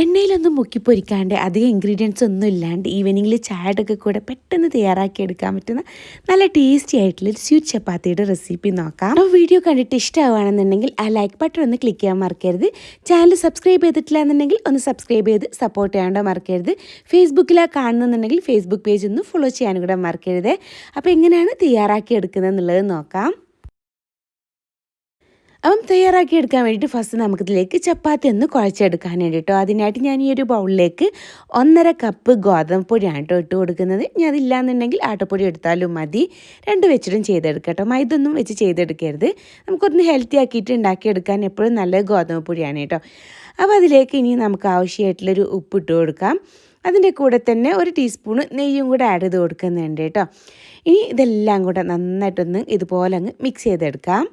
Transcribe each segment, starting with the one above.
എണ്ണയിലൊന്നും മുക്കി മുക്കിപ്പൊരിക്കാണ്ട് അധികം ഇൻഗ്രീഡിയൻസ് ഒന്നും ഇല്ലാണ്ട് ഈവനിങ്ങിൽ ചായയുടെ കൂടെ പെട്ടെന്ന് തയ്യാറാക്കി എടുക്കാൻ പറ്റുന്ന നല്ല ടേസ്റ്റി ആയിട്ടുള്ള ഒരു സ്വീറ്റ് ചപ്പാത്തിയുടെ റെസിപ്പി നോക്കാം. അപ്പോൾ വീഡിയോ കണ്ടിട്ട് ഇഷ്ടമാവുകയാണെന്നുണ്ടെങ്കിൽ ആ ലൈക്ക് ബട്ടൺ ഒന്ന് ക്ലിക്ക് ചെയ്യാൻ മറക്കരുത്. ചാനൽ സബ്സ്ക്രൈബ് ചെയ്തിട്ടില്ല എന്നുണ്ടെങ്കിൽ ഒന്ന് സബ്സ്ക്രൈബ് ചെയ്ത് സപ്പോർട്ട് ചെയ്യാണ്ടോ മറക്കരുത്. ഫേസ്ബുക്കിലാണ് കാണുന്നുണ്ടെങ്കിൽ ഫേസ്ബുക്ക് പേജ് ഒന്ന് ഫോളോ ചെയ്യാനും കൂടെ മറക്കരുത്. അപ്പോൾ എങ്ങനെയാണ് തയ്യാറാക്കി എടുക്കുന്നത് എന്നുള്ളത് നോക്കാം. അപ്പം തയ്യാറാക്കി എടുക്കാൻ വേണ്ടിയിട്ട് ഫസ്റ്റ് നമുക്കിതിലേക്ക് ചപ്പാത്തി ഒന്ന് കുഴച്ചെടുക്കാൻ വേണ്ടിയിട്ടോ. അതിനായിട്ട് ഞാൻ ഈ ഒരു ബൗളിലേക്ക് ഒന്നര കപ്പ് ഗോതമ്പ് പൊടിയാണ് കേട്ടോ ഇട്ട് കൊടുക്കുന്നത്. ഞാൻ അതില്ലാന്നുണ്ടെങ്കിൽ ആട്ടപ്പൊടി എടുത്താലും മതി. രണ്ട് വെച്ചിട്ടും ചെയ്തെടുക്കാം കേട്ടോ മൈദൊന്നും വെച്ച് ചെയ്തെടുക്കരുത്. നമുക്കൊന്ന് ഹെൽത്തി ആക്കിയിട്ട് ഉണ്ടാക്കിയെടുക്കാൻ എപ്പോഴും നല്ല ഗോതമ്പ് പൊടിയാണ് കേട്ടോ അപ്പോൾ അതിലേക്ക് ഇനി നമുക്ക് ആവശ്യമായിട്ടുള്ളൊരു ഉപ്പ് ഇട്ട് കൊടുക്കാം. അതിന്റെ കൂടെ തന്നെ ഒരു ടീസ്പൂണ് നെയ്യും കൂടെ ആഡ് ചെയ്ത് കൊടുക്കുന്നുണ്ട് കേട്ടോ ഇനി ഇതെല്ലാം കൂടെ നന്നായിട്ടൊന്ന് ഇതുപോലെ അങ്ങ് മിക്സ് ചെയ്തെടുക്കാം.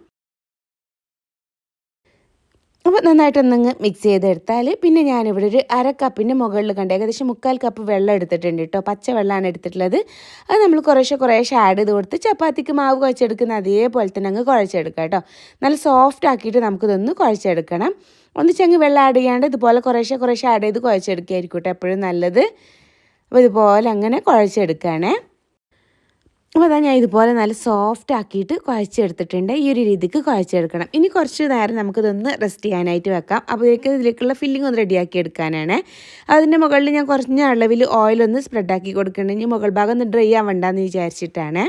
അപ്പോൾ നന്നായിട്ടൊന്നങ്ങ് മിക്സ് ചെയ്തെടുത്താൽ പിന്നെ ഞാനിവിടെ ഒരു അര കപ്പിന്റെ മുകളിൽ കണ്ട് ഏകദേശം മുക്കാൽ കപ്പ് വെള്ളം എടുത്തിട്ടുണ്ട് കേട്ടോ. പച്ച വെള്ളമാണ് എടുത്തിട്ടുള്ളത്. അത് നമ്മൾ കുറേശ്ശെ കുറേശ്ശെ ആഡ് ചെയ്ത് കൊടുത്ത് ചപ്പാത്തിക്ക് മാവ് കുഴച്ചെടുക്കുന്ന അതേപോലെ തന്നെ അങ്ങ് കുഴച്ചെടുക്കുക കേട്ടോ. നല്ല സോഫ്റ്റ് ആക്കിയിട്ട് നമുക്കിതൊന്ന് കുഴച്ചെടുക്കണം. ഒന്നിച്ചങ്ങ് വെള്ളം ആഡ് ചെയ്യാണ്ട് ഇതുപോലെ കുറേശ്ശെ കുറേശ്ശെ ആഡ് ചെയ്ത് കുഴച്ചെടുക്കുകയായിരിക്കും കേട്ടോ എപ്പോഴും നല്ലത്. അപ്പോൾ ഇതുപോലെ അങ്ങനെ കുഴച്ചെടുക്കുകയാണേ. അപ്പോൾ അതാ ഞാൻ ഇതുപോലെ നല്ല സോഫ്റ്റ് ആക്കിയിട്ട് കുഴച്ചെടുത്തിട്ടുണ്ട്. ഈ ഒരു രീതിക്ക് കുഴച്ചെടുക്കണം. ഇനി കുറച്ച് നേരം നമുക്കിതൊന്ന് റെസ്റ്റ് ചെയ്യാനായിട്ട് വെക്കാം. അപ്പോഴേക്ക് ഇതിലേക്കുള്ള ഫില്ലിംഗ് ഒന്ന് റെഡിയാക്കി എടുക്കാനാണ്. അതിന്റെ മുകളിൽ ഞാൻ കുറഞ്ഞ അളവിൽ ഒന്ന് സ്പ്രെഡാക്കി ആക്കി ഇനി മുകൾ ഭാഗം ഒന്ന് ഡ്രൈ ആവണ്ടെന്ന് വിചാരിച്ചിട്ടാണ്.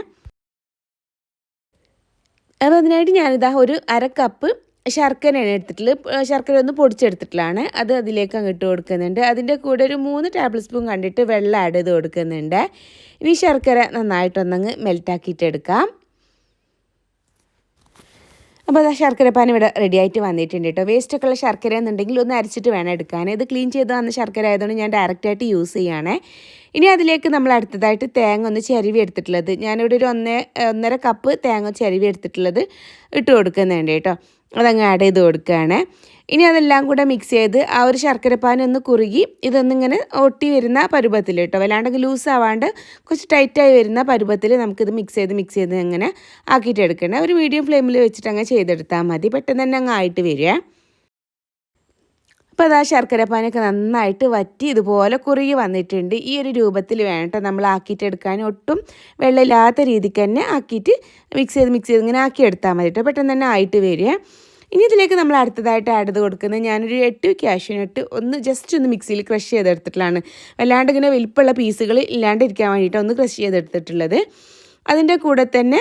അപ്പോൾ അതിനായിട്ട് ഞാനിതാ ഒരു അര കപ്പ് ശർക്കരയാണ് എടുത്തിട്ടുള്ളത്. ശർക്കര ഒന്ന് പൊടിച്ചെടുത്തിട്ടുള്ളതാണ്. അത് അതിലേക്ക് അങ്ങ് ഇട്ട് കൊടുക്കുന്നുണ്ട്. അതിന്റെ കൂടെ ഒരു മൂന്ന് ടേബിൾ സ്പൂൺ കണ്ടിട്ട് വെള്ളം ആഡ് ചെയ്ത് കൊടുക്കുന്നുണ്ട്. ഇനി ശർക്കര നന്നായിട്ടൊന്നങ്ങ് മെൽറ്റാക്കിയിട്ട് എടുക്കാം. അപ്പോൾ അത് ശർക്കര പാൻ ഇവിടെ റെഡി ആയിട്ട് വന്നിട്ടുണ്ട് കേട്ടോ. വേസ്റ്റൊക്കെ ഉള്ള ശർക്കര എന്നുണ്ടെങ്കിൽ ഒന്ന് അരച്ചിട്ട് വേണം എടുക്കാൻ. ഇത് ക്ലീൻ ചെയ്ത് വന്ന ശർക്കര ആയതുകൊണ്ട് ഞാൻ ഡയറക്റ്റായിട്ട് യൂസ് ചെയ്യുകയാണേ ഇനി അതിലേക്ക് നമ്മൾ അടുത്തതായിട്ട് തേങ്ങ ഒന്ന് ചെരുവി എടുത്തിട്ടുള്ളത്. ഞാനിവിടെ ഒരു ഒന്നേ ഒന്നര കപ്പ് തേങ്ങ ചെരുവി എടുത്തിട്ടുള്ളത് ഇട്ട് കൊടുക്കുന്നുണ്ട് കേട്ടോ. അതങ്ങ് ആഡ് ചെയ്ത് കൊടുക്കുകയാണ്. ഇനി അതെല്ലാം കൂടെ മിക്സ് ചെയ്ത് ആ ഒരു ശർക്കരപ്പാൻ ഒന്ന് കുറുകി ഇതൊന്നിങ്ങനെ ഒട്ടി വരുന്ന പരുവത്തിൽ കേട്ടോ. വല്ലാണ്ട് ലൂസ് ആവാണ്ട് കുറച്ച് ടൈറ്റായി വരുന്ന പരുവത്തിൽ നമുക്കിത് മിക്സ് ചെയ്ത് മിക്സ് ചെയ്ത് അങ്ങനെ ആക്കിയിട്ട് എടുക്കണം ഒരു മീഡിയം ഫ്ലെയിമിൽ വെച്ചിട്ട് അങ്ങ് ചെയ്തെടുത്താൽ മതി. പെട്ടെന്ന് തന്നെ അങ്ങ് ആയിട്ട് വരിക. അപ്പോൾ അതാ ശർക്കരപ്പാനൊക്കെ നന്നായിട്ട് വറ്റി ഇതുപോലെ കുറുകി വന്നിട്ടുണ്ട്. ഈ ഒരു രൂപത്തിൽ വേണ്ട നമ്മൾ ആക്കിയിട്ട് എടുക്കാൻ. ഒട്ടും വെള്ളമില്ലാത്ത രീതിക്ക് തന്നെ ആക്കിയിട്ട് മിക്സ് ചെയ്ത് മിക്സ് ചെയ്ത് ഇങ്ങനെ ആക്കി എടുത്താൽ മതി പെട്ടെന്ന് തന്നെ ആയിട്ട് വരിക. ഇനി ഇതിലേക്ക് നമ്മൾ അടുത്തതായിട്ട് ആഡ് ചെയ്ത് കൊടുക്കുന്നത് ഞാനൊരു എട്ട് ക്യാഷ്യൂനട്ട് ഒന്ന് ജസ്റ്റ് ഒന്ന് മിക്സിയിൽ ക്രഷ് ചെയ്തെടുത്തിട്ടുള്ളതാണ്. വല്ലാണ്ട് ഇങ്ങനെ വലിപ്പമുള്ള പീസുകൾ ഇല്ലാണ്ടിരിക്കാൻ വേണ്ടിയിട്ട് ഒന്ന് ക്രഷ് ചെയ്തെടുത്തിട്ടുള്ളത്. അതിന്റെ കൂടെ തന്നെ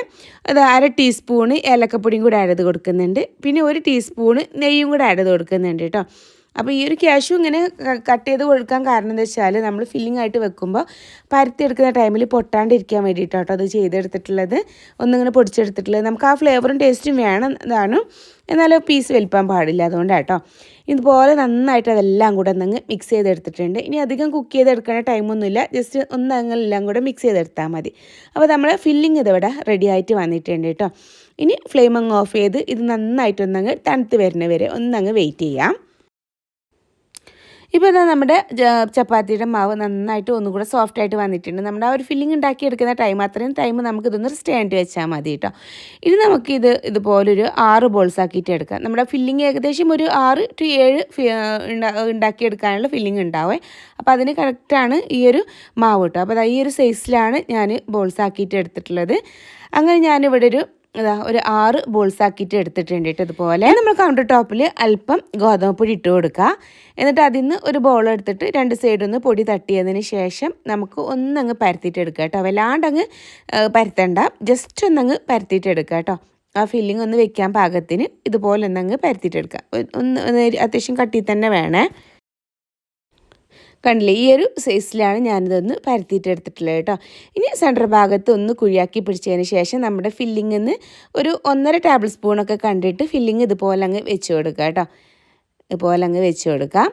അത് അര ടീസ്പൂണ് ഏലക്കപ്പൊടിയും കൂടെ ആഡ് ചെയ്ത് കൊടുക്കുന്നുണ്ട്. പിന്നെ ഒരു ടീസ്പൂണ് നെയ്യും കൂടെ ആഡ് ചെയ്ത് കൊടുക്കുന്നുണ്ട് കേട്ടോ അപ്പോൾ ഈ ഒരു ക്യാഷും ഇങ്ങനെ കട്ട് ചെയ്ത് കൊടുക്കാൻ കാരണം എന്താ വെച്ചാൽ നമ്മൾ ഫില്ലിംഗ് ആയിട്ട് വെക്കുമ്പോൾ പരത്തിയെടുക്കുന്ന ടൈമിൽ പൊട്ടാണ്ടിരിക്കാൻ വേണ്ടിയിട്ടാട്ടോ അത് ചെയ്തെടുത്തിട്ടുള്ളത്. ഒന്നിങ്ങനെ പൊടിച്ചെടുത്തിട്ടുള്ളത്. നമുക്ക് ആ ഫ്ലേവറും ടേസ്റ്റും വേണം ഇതാണ് എന്നാലും പീസ് വലിപ്പാൻ പാടില്ല അതുകൊണ്ടാട്ടോ. ഇതുപോലെ നന്നായിട്ട് അതെല്ലാം കൂടെ ഒന്നങ്ങ് മിക്സ് ചെയ്തെടുത്തിട്ടുണ്ട്. ഇനി അധികം കുക്ക് ചെയ്തെടുക്കേണ്ട ടൈമൊന്നുമില്ല ജസ്റ്റ് ഒന്ന് എല്ലാം കൂടെ മിക്സ് ചെയ്തെടുത്താൽ മതി. അപ്പോൾ നമ്മൾ ഫില്ലിങ് ഇതിവിടെ റെഡി ആയിട്ട് വന്നിട്ടുണ്ട് കേട്ടോ ഇനി ഫ്ലെയിം അങ്ങ് ഓഫ് ചെയ്ത് ഇത് നന്നായിട്ടൊന്നങ്ങ് തണുത്ത് വരുന്നവരെ ഒന്നങ്ങ് വെയിറ്റ് ചെയ്യാം. ഇപ്പോൾ എന്നാൽ നമ്മുടെ ചപ്പാത്തിയുടെ മാവ് നന്നായിട്ട് ഒന്നുകൂടെ സോഫ്റ്റ് ആയിട്ട് വന്നിട്ടുണ്ട്. നമ്മുടെ ആ ഒരു ഫില്ലിംഗ് ഉണ്ടാക്കിയെടുക്കുന്ന ടൈം അത്രയും ടൈം നമുക്ക് ഇതൊന്ന് സ്റ്റാൻഡ് വെച്ചാൽ മതി കേട്ടോ. ഇനി നമുക്കിത് ഇതുപോലൊരു ആറ് ബോൾസ് ആക്കിയിട്ട് എടുക്കാം. നമ്മുടെ ഫില്ലിംഗ് ഏകദേശം ഒരു ആറ് ടു ഏഴ് ഉണ്ടാക്കിയെടുക്കാനുള്ള ഫില്ലിംഗ് ഉണ്ടാവേ. അപ്പോൾ അതിന് കറക്റ്റാണ് ഈ ഒരു മാവ് കേട്ടോ. അപ്പോൾ അത് ഈ ഒരു സൈസിലാണ് ഞാൻ ബോൾസ് ആക്കിയിട്ട് എടുത്തിട്ടുള്ളത്. അങ്ങനെ ഞാനിവിടെ ഒരു അതാ ഒരു ആറ് ബോൾസ് ആക്കിയിട്ട് എടുത്തിട്ടുണ്ട് കേട്ടോ ഇതുപോലെ. നമ്മൾ കൗണ്ടർ ടോപ്പിൽ അല്പം ഗോതമ്പ് പൊടി ഇട്ട് കൊടുക്കുക എന്നിട്ട് അതിൽ നിന്ന് ഒരു ബോൾ എടുത്തിട്ട് രണ്ട് സൈഡിൽ നിന്ന് പൊടി തട്ടിയതിന് ശേഷം നമുക്ക് ഒന്നങ്ങ് പരത്തിയിട്ട് എടുക്കുക കേട്ടോ. വല്ലാണ്ട് അങ്ങ് പരത്തണ്ട. ജസ്റ്റ് ഒന്നങ്ങ് പരത്തിയിട്ട് എടുക്കുക കേട്ടോ. ആ ഫില്ലിംഗ് ഒന്ന് വെക്കാൻ പാകത്തിന് ഇതുപോലെ ഒന്നങ്ങ് പരത്തിയിട്ട് എടുക്കുക ഒന്ന് അത്യാവശ്യം കട്ടി തന്നെ വേണേ. കണ്ടില്ലേ? ഈ ഒരു സൈസിലാണ് ഞാനിതൊന്ന് പരത്തിയിട്ട് എടുത്തിട്ടുള്ളത് കേട്ടോ. ഇനി സെന്റർ ഭാഗത്ത് ഒന്ന് കുഴിയാക്കി പിടിച്ചതിന് ശേഷം നമ്മുടെ ഫില്ലിങ്ങിൽ നിന്ന് ഒരു ഒന്നര ടേബിൾ സ്പൂണൊക്കെ കണ്ടിട്ട് ഫില്ലിങ് ഇതുപോലെ അങ്ങ് വെച്ച് കൊടുക്കുക കേട്ടോ. ഇതുപോലെ അങ്ങ് വെച്ച് കൊടുക്കാം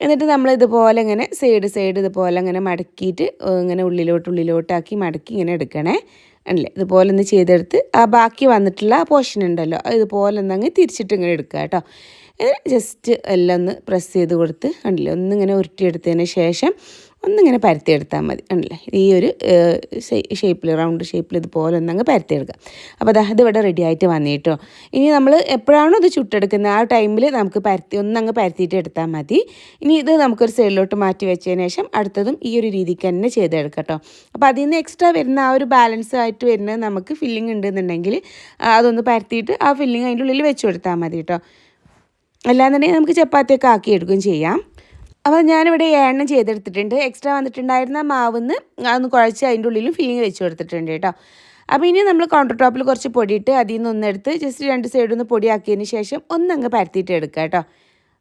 എന്നിട്ട് നമ്മൾ ഇതുപോലെ ഇങ്ങനെ സൈഡ് സൈഡ് ഇതുപോലെ ഇങ്ങനെ മടക്കിയിട്ട് ഇങ്ങനെ ഉള്ളിലോട്ട് ഉള്ളിലോട്ടാക്കി മടക്കി ഇങ്ങനെ എടുക്കണേ. അല്ലേ ഇതുപോലെ ഒന്ന് ചെയ്തെടുത്ത് ആ ബാക്കി വന്നിട്ടുള്ള ആ പോർഷൻ ഉണ്ടല്ലോ ഇതുപോലെ ഒന്നങ്ങ് തിരിച്ചിട്ട് ഇങ്ങനെ എടുക്കുക കേട്ടോ. ജസ്റ്റ് എല്ലാം ഒന്ന് പ്രസ് ചെയ്ത് കൊടുത്ത് കണ്ടില്ലേ ഒന്നിങ്ങനെ ഉരുട്ടിയെടുത്തതിന് ശേഷം ഒന്നിങ്ങനെ പരത്തിയെടുത്താൽ മതി ഉണ്ടല്ലേ ഈ ഒരു ഷേപ്പിൽ റൗണ്ട് ഷേപ്പിൽ ഇതുപോലെ ഒന്നങ്ങ് പരത്തിയെടുക്കുക. അപ്പോൾ അതാ ഇത് ഇവിടെ റെഡി ആയിട്ട് വന്നിട്ടോ ഇനി നമ്മൾ എപ്പോഴാണോ ഇത് ചുട്ടെടുക്കുന്നത് ആ ടൈമിൽ നമുക്ക് പരത്തി ഒന്നങ്ങ് പരത്തിയിട്ട് എടുത്താൽ മതി. ഇനി ഇത് നമുക്കൊരു സൈഡിലോട്ട് മാറ്റി വെച്ചതിന് ശേഷം അടുത്തതും ഈ ഒരു രീതിക്ക് തന്നെ ചെയ്തെടുക്കാം കേട്ടോ. അപ്പോൾ അതിൽ നിന്ന് എക്സ്ട്രാ വരുന്ന ആ ഒരു ബാലൻസ് ആയിട്ട് വരുന്നത് നമുക്ക് ഫില്ലിംഗ് ഉണ്ടെന്നുണ്ടെങ്കിൽ അതൊന്ന് പരത്തിയിട്ട് ആ ഫില്ലിംഗ് അതിന്റെ ഉള്ളിൽ വെച്ച് കൊടുത്താൽ മതി കേട്ടോ. അല്ലാന്നുണ്ടെങ്കിൽ നമുക്ക് ചപ്പാത്തിയൊക്കെ ആക്കിയെടുക്കുകയും ചെയ്യാം. അപ്പോൾ ഞാനിവിടെ എണ്ണ ചെയ്തെടുത്തിട്ടുണ്ട്. എക്സ്ട്രാ വന്നിട്ടുണ്ടായിരുന്ന മാവിന്ന് അതൊന്ന് കുഴച്ച് അതിന്റെ ഉള്ളിലും ഫില്ലിങ് വെച്ച് കൊടുത്തിട്ടുണ്ട് കേട്ടോ. അപ്പോൾ ഇനി നമ്മൾ കൗണ്ടർ ടോപ്പിൽ കുറച്ച് പൊടിയിട്ട് അതിൽ നിന്ന് ഒന്നെടുത്ത് ജസ്റ്റ് രണ്ട് സൈഡിൽ നിന്ന് പൊടിയാക്കിയതിന് ശേഷം ഒന്നങ്ങ് പരത്തിയിട്ട് എടുക്കുക കേട്ടോ.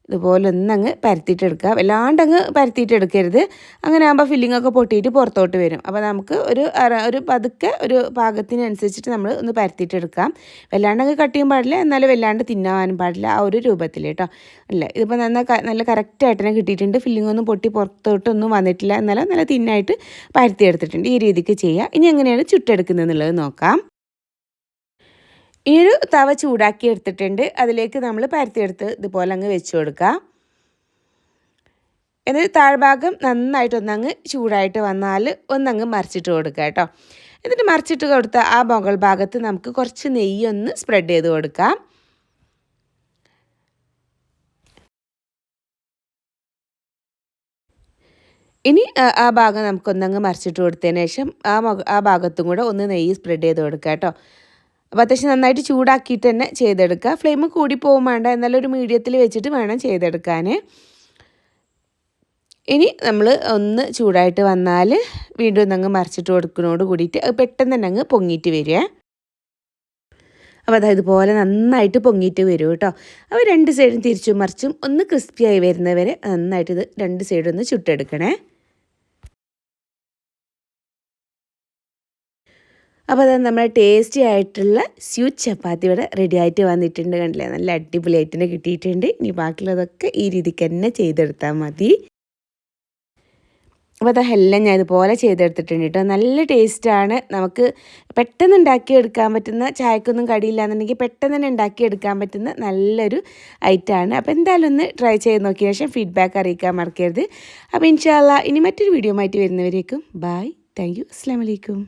ഇതുപോലെ ഒന്നങ്ങ് പരത്തിയിട്ടെടുക്കുക. വല്ലാണ്ട് അങ്ങ് പരത്തിയിട്ടെടുക്കരുത്. അങ്ങനെ ആകുമ്പോൾ ഒക്കെ പൊട്ടിയിട്ട് പുറത്തോട്ട് വരും. അപ്പോൾ നമുക്ക് ഒരു ഒരു പതുക്കെ ഒരു പാകത്തിനനുസരിച്ചിട്ട് നമ്മൾ ഒന്ന് പരത്തിയിട്ടെടുക്കാം. വല്ലാണ്ട് അങ്ങ് കട്ട് ചെയ്യാൻ പാടില്ല. എന്നാലും വല്ലാണ്ട് തിന്നാനും പാടില്ല. ആ ഒരു രൂപത്തിൽ കേട്ടോ. അല്ല? ഇതിപ്പോൾ നല്ല നല്ല കറക്റ്റായിട്ട് തന്നെ കിട്ടിയിട്ടുണ്ട്. ഫില്ലിംഗ് ഒന്നും പൊട്ടി പുറത്തോട്ടൊന്നും വന്നിട്ടില്ല. എന്നാലും നല്ല തിന്നായിട്ട് പരത്തിയെടുത്തിട്ടുണ്ട്. ഈ രീതിക്ക് ചെയ്യുക ഇനി എങ്ങനെയാണ് ചുട്ടെടുക്കുന്നത് എന്നുള്ളത് നോക്കാം. ഒരു തവ ചൂടാക്കി എടുത്തിട്ടുണ്ട്. അതിലേക്ക് നമ്മൾ പരത്തിയെടുത്ത് ഇതുപോലെ അങ്ങ് വെച്ച് കൊടുക്കുക. എന്നിട്ട് താഴ്ഭാഗം നന്നായിട്ട് ഒന്നങ്ങ് ചൂടായിട്ട് വന്നാൽ ഒന്നങ്ങ് മറിച്ചിട്ട് കൊടുക്കുക കേട്ടോ. എന്നിട്ട് മറിച്ചിട്ട് കൊടുത്ത ആ മുകൾ ഭാഗത്ത് നമുക്ക് കുറച്ച് നെയ്യൊന്ന് സ്പ്രെഡ് ചെയ്ത് കൊടുക്കാം. ഇനി ആ ഭാഗം നമുക്കൊന്നങ്ങ് മറിച്ചിട്ട് കൊടുത്തതിന് ശേഷം ആ ആ ഭാഗത്തും കൂടെ ഒന്ന് നെയ്യ് സ്പ്രെഡ് ചെയ്ത് കൊടുക്കാം കേട്ടോ. അപ്പോൾ അത്യാവശ്യം നന്നായിട്ട് ചൂടാക്കിയിട്ട് തന്നെ ചെയ്തെടുക്കുക. ഫ്ലെയിം കൂടി പോകും വേണ്ട. എന്നാലും ഒരു മീഡിയത്തിൽ വെച്ചിട്ട് വേണം ചെയ്തെടുക്കാൻ. ഇനി നമ്മൾ ഒന്ന് ചൂടായിട്ട് വന്നാൽ വീണ്ടും ഒന്നങ്ങ് മറിച്ചിട്ട് കൊടുക്കുന്നതോട് കൂടിയിട്ട് അത് പെട്ടെന്ന് തന്നെ അങ്ങ് പൊങ്ങിയിട്ട് വരിക. അപ്പോൾ അതായത് ഇതുപോലെ നന്നായിട്ട് പൊങ്ങിയിട്ട് വരും കേട്ടോ. അപ്പോൾ രണ്ട് സൈഡും തിരിച്ചും മറിച്ചും ഒന്ന് ക്രിസ്പിയായി വരുന്നവരെ നന്നായിട്ട് ഇത് രണ്ട് സൈഡും ഒന്ന് ചുട്ടെടുക്കണേ. അപ്പോൾ അത് നമ്മുടെ ടേസ്റ്റി ആയിട്ടുള്ള സ്വീറ്റ് ചപ്പാത്തി ഇവിടെ റെഡി ആയിട്ട് വന്നിട്ടുണ്ട് കണ്ടില്ലേ? നല്ല അടിപൊളിയായിട്ട് തന്നെ കിട്ടിയിട്ടുണ്ട്. ഇനി ബാക്കിയുള്ളതൊക്കെ ഈ രീതിക്ക് തന്നെ ചെയ്തെടുത്താൽ മതി. അപ്പോൾ അതെല്ലാം ഞാൻ ഇതുപോലെ ചെയ്തെടുത്തിട്ടുണ്ട് കേട്ടോ. നല്ല ടേസ്റ്റാണ് നമുക്ക് പെട്ടെന്ന് ഉണ്ടാക്കിയെടുക്കാൻ പറ്റുന്ന ചായക്കൊന്നും കടിയില്ലാന്നുണ്ടെങ്കിൽ പെട്ടെന്ന് തന്നെ ഉണ്ടാക്കിയെടുക്കാൻ പറ്റുന്ന നല്ലൊരു ഐറ്റമാണ് അപ്പോൾ എന്തായാലും ഒന്ന് ട്രൈ ചെയ്ത് നോക്കിയ ശേഷം ഫീഡ്ബാക്ക് അറിയിക്കാൻ മറക്കരുത്. അപ്പോൾ ഇൻഷാല്ല ഇനി മറ്റൊരു വീഡിയോ ആയിട്ട് വരുന്നവരേക്കും. ബായ് താങ്ക് യു അസ്സാം വലൈക്കും